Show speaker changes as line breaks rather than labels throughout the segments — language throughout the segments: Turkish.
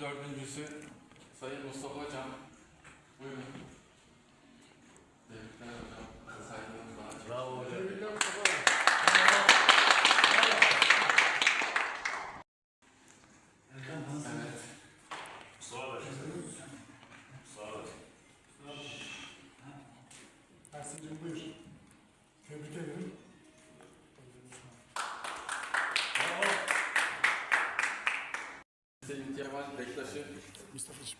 dördüncüsü Sayın Mustafa Can. Buyurun. Tebrikler hocam. Saygılarımı daha çok.
Bravo hocam.
Tebrikler Mustafa.
Evet.
Mustafa Bey. Mustafa Bey.
Ersin'cim buyur. Demirtaş'ı. Mustafa'cığım.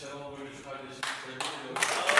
Şenol Boyacı kardeşim
tebrik ediyoruz.